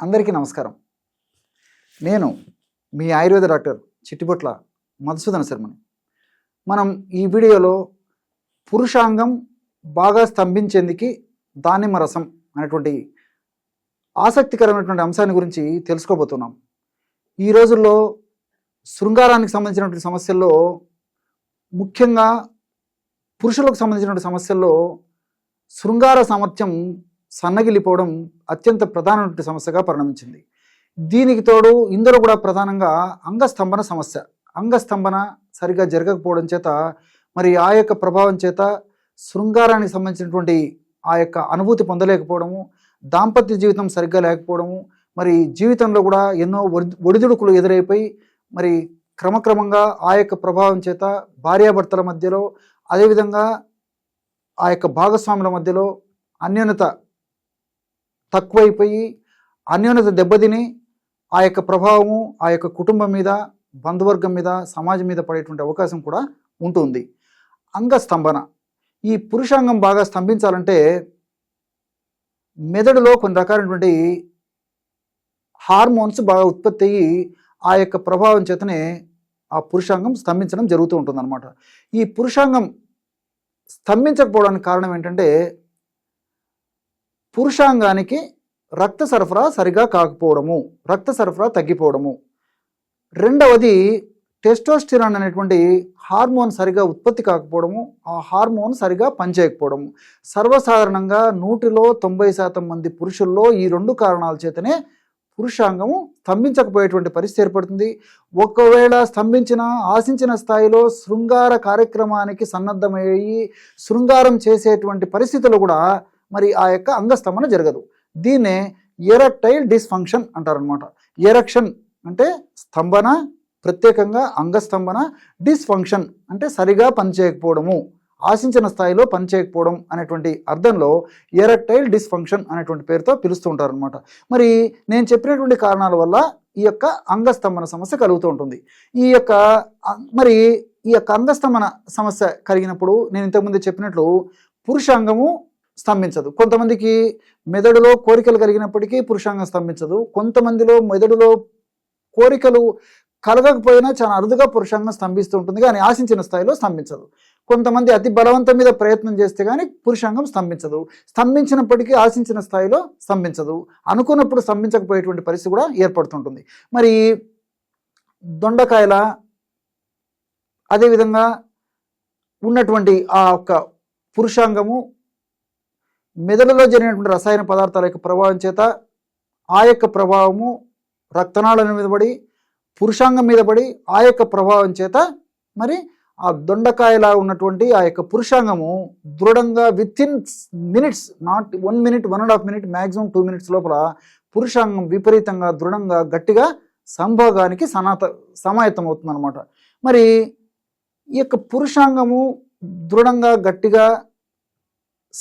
అందరికీ నమస్కారం. నేను మీ ఆయుర్వేద డాక్టర్ చిట్టిబొట్ల మధుసూదన శర్మని. మనం ఈ వీడియోలో పురుషాంగం బాగా స్తంభించేందుకు దానిమ్మ రసం అనేటువంటి ఆసక్తికరమైనటువంటి అంశాన్ని గురించి తెలుసుకోబోతున్నాం. ఈ రోజుల్లో శృంగారానికి సంబంధించినటువంటి సమస్యల్లో ముఖ్యంగా పురుషులకు సంబంధించినటువంటి సమస్యల్లో శృంగార సామర్థ్యం సన్నగిలిపోవడం అత్యంత ప్రధానమైన సమస్యగా పరిణమించింది. దీనికి తోడు ఇందులో కూడా ప్రధానంగా అంగస్తంభన సమస్య. అంగస్తంభన సరిగా జరగకపోవడం చేత మరి ఆ యొక్క ప్రభావం చేత శృంగారానికి సంబంధించినటువంటి ఆ యొక్క అనుభూతి పొందలేకపోవడము దాంపత్య జీవితం సరిగ్గా లేకపోవడము మరి జీవితంలో కూడా ఎన్నో ఒడి- ఒడిదుడుకులు ఎదురైపోయి మరి క్రమక్రమంగా ఆ యొక్క ప్రభావం చేత భార్యాభర్తల మధ్యలో అదేవిధంగా ఆ యొక్క భాగస్వాముల మధ్యలో అన్యోన్యత తక్కువైపోయి అన్యోన్యత దెబ్బతిని ఆ యొక్క ప్రభావము ఆ యొక్క కుటుంబం మీద బంధువర్గం మీద సమాజం మీద పడేటువంటి అవకాశం కూడా ఉంటుంది. అంగస్తంభన. ఈ పురుషాంగం బాగా స్తంభించాలంటే మెదడులో కొన్ని రకాలైనటువంటి హార్మోన్స్ బాగా ఉత్పత్తి అయ్యి ఆ యొక్క ప్రభావం చేతనే ఆ పురుషాంగం స్తంభించడం జరుగుతూ ఉంటుంది ఈ పురుషాంగం స్తంభించకపోవడానికి కారణం ఏంటంటే పురుషాంగానికి రక్త సరఫరా సరిగా కాకపోవడము రక్త సరఫరా తగ్గిపోవడము. రెండవది టెస్టోస్టిరాన్ అనేటువంటి హార్మోన్ సరిగా ఉత్పత్తి కాకపోవడము ఆ హార్మోన్ సరిగా పనిచేయకపోవడము. సర్వసాధారణంగా నూటిలో తొంభై శాతం మంది పురుషుల్లో ఈ రెండు కారణాల చేతనే పురుషాంగము స్తంభించకపోయేటువంటి పరిస్థితి ఏర్పడుతుంది. ఒకవేళ స్తంభించిన ఆశించిన స్థాయిలో శృంగార కార్యక్రమానికి సన్నద్ధమయ్యి శృంగారం చేసేటువంటి పరిస్థితులు కూడా మరి ఆ యొక్క అంగస్తంభన జరగదు. దీన్నే ఎరక్టైల్ డిస్ఫంక్షన్ అంటారనమాట ఎరక్షన్ అంటే స్తంభన ప్రత్యేకంగా అంగస్తంభన డిస్ఫంక్షన్ అంటే సరిగా పనిచేయకపోవడము ఆశించిన స్థాయిలో పనిచేయకపోవడం అనేటువంటి అర్థంలో ఎరక్టైల్ డిస్ఫంక్షన్ అనేటువంటి పేరుతో పిలుస్తూ ఉంటారనమాట మరి నేను చెప్పినటువంటి కారణాల వల్ల ఈ యొక్క అంగస్తంభన సమస్య కలుగుతూ ఉంటుంది. ఈ యొక్క మరి ఈ యొక్క అంగస్తంభన సమస్య కలిగినప్పుడు నేను ఇంతకుముందు చెప్పినట్లు పురుషాంగము స్తంభించదు. కొంతమందికి మెదడులో కోరికలు కలిగినప్పటికీ పురుషాంగం స్తంభించదు. కొంతమందిలో మెదడులో కోరికలు కలగకపోయినా చాలా అరుదుగా పురుషాంగం స్తంభిస్తూ ఉంటుంది. కానీ ఆశించిన స్థాయిలో స్తంభించదు. కొంతమంది అతి బలవంతం మీద ప్రయత్నం చేస్తే కానీ పురుషాంగం స్తంభించదు. స్తంభించినప్పటికీ ఆశించిన స్థాయిలో స్తంభించదు. అనుకున్నప్పుడు స్తంభించకపోయేటువంటి పరిస్థితి కూడా ఏర్పడుతుంటుంది. మరి దొండకాయల అదేవిధంగా ఉన్నటువంటి ఆ యొక్క పురుషాంగము మెదడులో జరిగినటువంటి రసాయన పదార్థాల యొక్క ప్రభావం చేత ఆ యొక్క ప్రభావము రక్తనాళాల మీద పడి పురుషాంగం మీద పడి ఆ యొక్క ప్రభావం చేత మరి ఆ దొండకాయలా ఉన్నటువంటి ఆ యొక్క పురుషాంగము దృఢంగా within minutes not one minute one and half minute maximum two minutes లోపల పురుషాంగం విపరీతంగా దృఢంగా గట్టిగా సంభోగానికి సనాత సమాయత్తం అవుతుంది అనమాట మరి ఈ యొక్క పురుషాంగము దృఢంగా గట్టిగా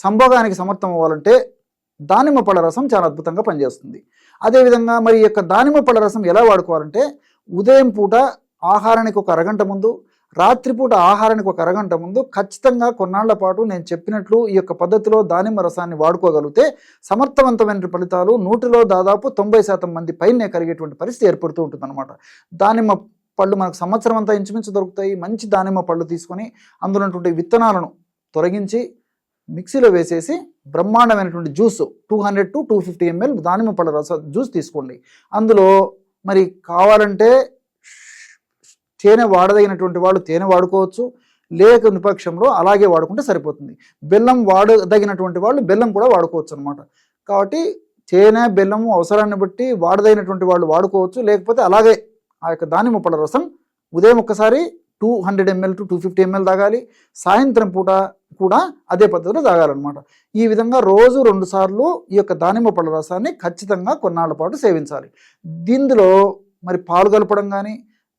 సంభోగానికి సమర్థం అవ్వాలంటే దానిమ్మ పళ్ళ రసం చాలా అద్భుతంగా పనిచేస్తుంది. అదేవిధంగా మరి ఈ యొక్క దానిమ్మ పళ్ళ రసం ఎలా వాడుకోవాలంటే ఉదయం పూట ఆహారానికి ఒక అరగంట ముందు రాత్రిపూట ఆహారానికి ఒక అరగంట ముందు ఖచ్చితంగా కొన్నాళ్ళ పాటు నేను చెప్పినట్లు ఈ యొక్క పద్ధతిలో దానిమ్మ రసాన్ని వాడుకోగలిగితే సమర్థవంతమైన ఫలితాలు నూటిలో దాదాపు తొంభై శాతం మంది పైనే కలిగేటువంటి పరిస్థితి ఏర్పడుతూ ఉంటుందన్నమాట. దానిమ్మ పళ్ళు మనకు సంవత్సరం అంతా ఇంచుమించు దొరుకుతాయి. మంచి దానిమ్మ పళ్ళు తీసుకొని అందులో ఉన్నటువంటి విత్తనాలను తొలగించి మిక్సీలో వేసేసి బ్రహ్మాండమైనటువంటి juice two hundred to two fifty ML దానిమ్మ పళ్ళ రస జ్యూస్ తీసుకోండి. అందులో మరి కావాలంటే తేనె వాడదగినటువంటి వాళ్ళు తేనె వాడుకోవచ్చు లేక పక్షంలో అలాగే వాడుకుంటే సరిపోతుంది. బెల్లం వాడదగినటువంటి వాళ్ళు బెల్లం కూడా వాడుకోవచ్చు అనమాట కాబట్టి తేనె బెల్లము అవసరాన్ని బట్టి వాడదగినటువంటి వాళ్ళు వాడుకోవచ్చు లేకపోతే అలాగే ఆ యొక్క దానిమ్మ పళ్ళ రసం ఉదయం ఒక్కసారి two hundred ML to two fifty ML తాగాలి. సాయంత్రం పూట కూడా అదే పద్ధతిలో తాగాలన్నమాట. ఈ విధంగా రోజు రెండు సార్లు ఈ యొక్క దానిమ్మ పళ్ళ రసాన్ని ఖచ్చితంగా కొన్నాళ్ళ పాటు సేవించాలి. దీనిలో మరి పాలు కలపడం కానీ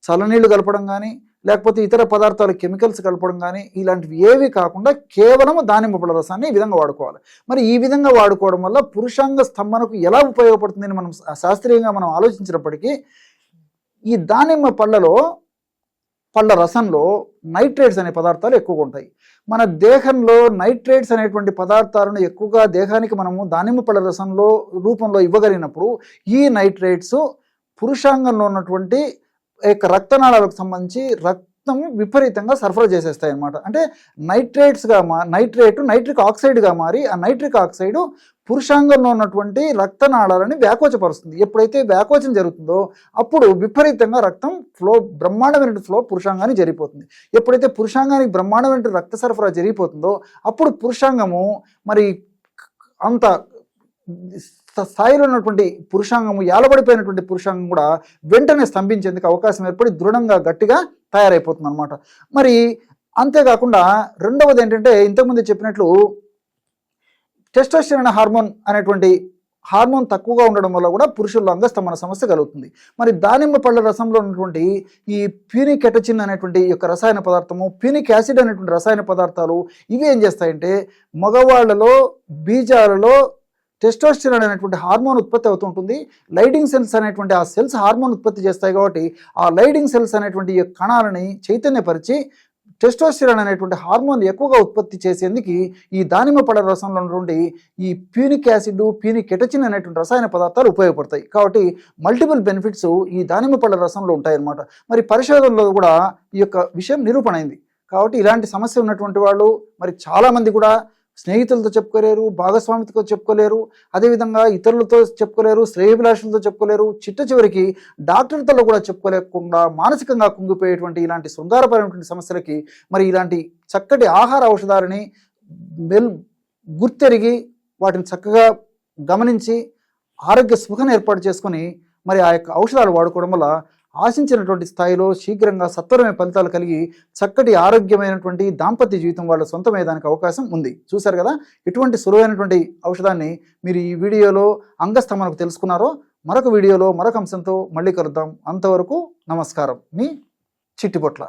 చల్లనీళ్ళు కలపడం కానీ లేకపోతే ఇతర పదార్థాలు కెమికల్స్ కలపడం కానీ ఇలాంటివి ఏవి కాకుండా కేవలం దానిమ్మ పళ్ళ రసాన్ని ఈ విధంగా వాడుకోవాలి. మరి ఈ విధంగా వాడుకోవడం వల్ల పురుషాంగ స్తంభనకు ఎలా ఉపయోగపడుతుందని మనం శాస్త్రీయంగా మనం ఆలోచించినప్పటికీ ఈ దానిమ్మ పళ్ళలో పళ్ళ రసంలో నైట్రేట్స్ అనే పదార్థాలు ఎక్కువగా ఉంటాయి. మన దేహంలో నైట్రేట్స్ అనేటువంటి పదార్థాలను ఎక్కువగా దేహానికి మనము దానిమ్మ పళ్ళ రసంలో రూపంలో ఇవ్వగలిగినప్పుడు ఈ నైట్రేట్స్ పురుషాంగంలో ఉన్నటువంటి యొక్క రక్తనాళాలకు సంబంధించి రక్త విపరీతంగా సరఫరా చేసేస్తాయి అనమాట అంటే నైట్రేట్స్గా మా నైట్రేట్ నైట్రిక్ ఆక్సైడ్గా మారి ఆ నైట్రిక్ ఆక్సైడ్ పురుషాంగంలో ఉన్నటువంటి రక్తనాళాలని వ్యాకోచపరుస్తుంది. ఎప్పుడైతే వ్యాకోచం జరుగుతుందో అప్పుడు విపరీతంగా రక్తం ఫ్లో బ్రహ్మాండమైన ఫ్లో పురుషాంగానికి జరిగిపోతుంది. ఎప్పుడైతే పురుషాంగానికి బ్రహ్మాండమైన రక్త సరఫరా జరిగిపోతుందో అప్పుడు పురుషాంగము మరి అంత స్థాయిలో ఉన్నటువంటి పురుషాంగము యాలబడిపోయినటువంటి పురుషాంగం కూడా వెంటనే స్తంభించేందుకు అవకాశం ఏర్పడి దృఢంగా గట్టిగా తయారైపోతుంది అనమాట మరి అంతేకాకుండా రెండవది ఏంటంటే ఇంతకుముందు చెప్పినట్లు టెస్టోస్టెరాన్ హార్మోన్ అనేటువంటి హార్మోన్ తక్కువగా ఉండడం వల్ల కూడా పురుషుల్లో అంగస్తమన సమస్య కలుగుతుంది. మరి దానిమ్మ పళ్ళ రసంలో ఉన్నటువంటి ఈ ప్యూనికెటచిన్ అనేటువంటి యొక్క రసాయన పదార్థము ప్యూనిక్ యాసిడ్ అనేటువంటి రసాయన పదార్థాలు ఇవి ఏం చేస్తాయంటే మగవాళ్ళలో బీజాలలో టెస్టోస్టిరాన్ అనేటువంటి హార్మోన్ ఉత్పత్తి అవుతుంటుంది లైడింగ్ సెల్స్ అనేటువంటి ఆ సెల్స్ హార్మోన్ ఉత్పత్తి చేస్తాయి కాబట్టి ఆ లైడింగ్ సెల్స్ అనేటువంటి ఈ కణాలని చైతన్యపరిచి టెస్టోస్టిరాన్ అనేటువంటి హార్మోన్ ఎక్కువగా ఉత్పత్తి చేసేందుకు ఈ దానిమ్మ పళ్ళ రసంలో ఉన్నటువంటి ఈ ప్యూనిక్ యాసిడ్ ప్యూనిక్ కెటచిన్ అనేటువంటి రసాయన పదార్థాలు ఉపయోగపడతాయి. కాబట్టి మల్టిపుల్ బెనిఫిట్స్ ఈ దానిమ్మ పళ్ళ రసంలో ఉంటాయన్నమాట. మరి పరిశోధనలో కూడా ఈ యొక్క విషయం నిరూపణ అయింది. కాబట్టి ఇలాంటి సమస్య ఉన్నటువంటి వాళ్ళు మరి చాలామంది కూడా స్నేహితులతో చెప్పుకోలేరు భాగస్వామితో చెప్పుకోలేరు అదేవిధంగా ఇతరులతో చెప్పుకోలేరు శ్రేయభిలాషులతో చెప్పుకోలేరు చిట్ట చివరికి డాక్టర్లతో కూడా చెప్పుకోలేకుండా మానసికంగా కుంగిపోయేటువంటి ఇలాంటి శృంగారపరమైనటువంటి సమస్యలకి మరి ఇలాంటి చక్కటి ఆహార ఔషధాలని మెల్ గుర్తెరిగి వాటిని చక్కగా గమనించి ఆరోగ్య సుఖం ఏర్పాటు చేసుకొని మరి ఆ యొక్క ఔషధాలు వాడుకోవడం వల్ల ఆశించినటువంటి స్థాయిలో శీఘ్రంగా సత్వరమైన ఫలితాలు కలిగి చక్కటి ఆరోగ్యమైనటువంటి దాంపత్య జీవితం వాళ్ళ సొంతమయ్యేదానికి అవకాశం ఉంది. చూశారు కదా? ఇటువంటి సులువైనటువంటి ఔషధాన్ని మీరు ఈ వీడియోలో అంగస్థమనకు తెలుసుకున్నారో మరొక వీడియోలో మరొక అంశంతో మళ్ళీ కలుద్దాం. అంతవరకు నమస్కారం. మీ చిట్టిపొట్ల